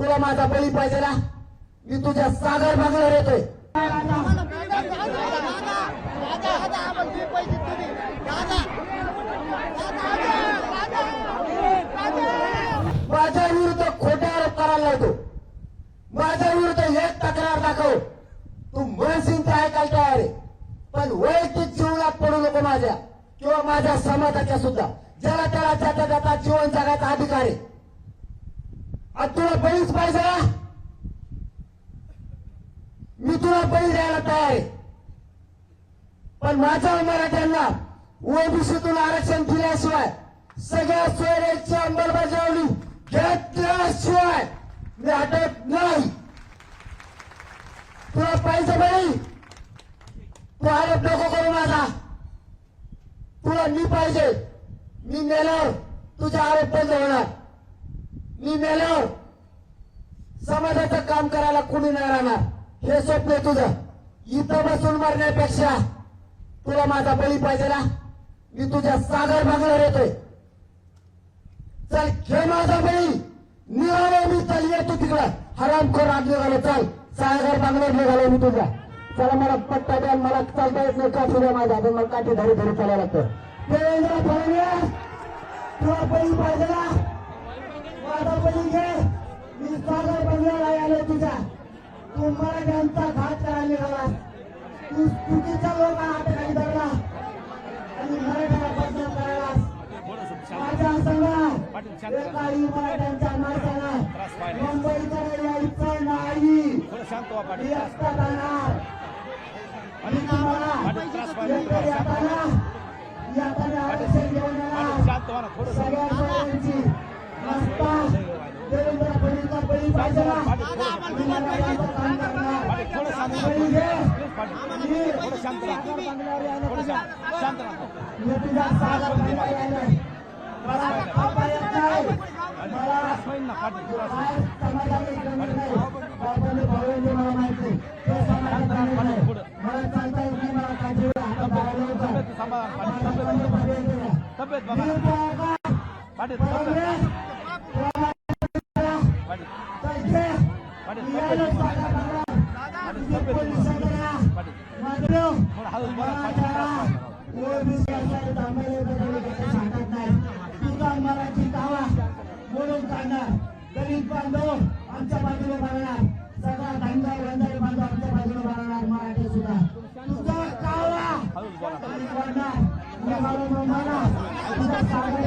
तुला माझा बळी पाहिजे ना. मी तुझ्या सागर भागणार येतोय. माझ्या विरुद्ध खोटे आरोप करायला लावतो माझ्या विरुद्ध एक तक्रार दाखव. तू मनसिंग ते ऐकायला तयार आहे. पण वैयक्तिक जीवनात पडू नको माझ्या. किंवा माझ्या समाजाच्या सुद्धा. ज्याला त्याला ज्याच्या त्याचा जीवन जगायचा अधिकार आहे. आज तुला बळीच पाहिजे मी तुला बळी द्यायला तयार आहे. पण माझ्या मराठ्यांना ओबीसीतून आरक्षण दिल्याशिवाय सगळ्या सोयऱ्याची अंमलबजावणी घेतल्याशिवाय मी हटत नाही. तुला पाहिजे बाई तू आरोप नको करू माझा. तुला मी पाहिजे. मी मेल्यावर तुझा आरोप बंद होणार. मी मेल्यावर समाजाचं काम करायला कुणी नाही राहणार. हे स्वप्न आहे तुझं. इथं बसून मरण्यापेक्षा तुला माझा बळी पाहिजे ना? मी तुझ्या सागर भागणार येतोय. चल घे माझा बळी. निघालो मी. चल येतो तिकडं. हरामखोर आत निघालो. चल सागर बांगलोर निघालो मी तुझ्या. चला मला पट्टा द्या. मला चालता येत नाही. काठी द्या माझ्या. पण मला काठी धरी धरी चालायला लागतं. देवेंद्र फडणवीस तुला बळी पाहिजे ना? म्हणजे मी सागर बांगलोर आलो तुझ्या. तू मराठ्यांचा घात करायला निघाला. तू चुकीच्या लोकांना हाताखाली धरला आणि मराठ्याला बदनाम करायला. माझ्या संघ एकाही मराठ्यांच्या माणसाला मुंबईकडे यायचं नाही. मी जाणार. आणि तुम्हाला येताना येताना आरक्षण घेऊन येणार शांत व्हा ना थोडं सगळ्या रस्ता देवेंद्र बळी पाहिजे ना काम करणार बळी घे सांगत नाही. तुझा मराठी कावा बोलून काढणार. गरीब बांधव आमच्या बाजूला बाळणार सगळा धंदा वंदारी बांधव आमच्या बाजूला बाळणार मराठी सुद्धा. तुझा कावा तुझा सागर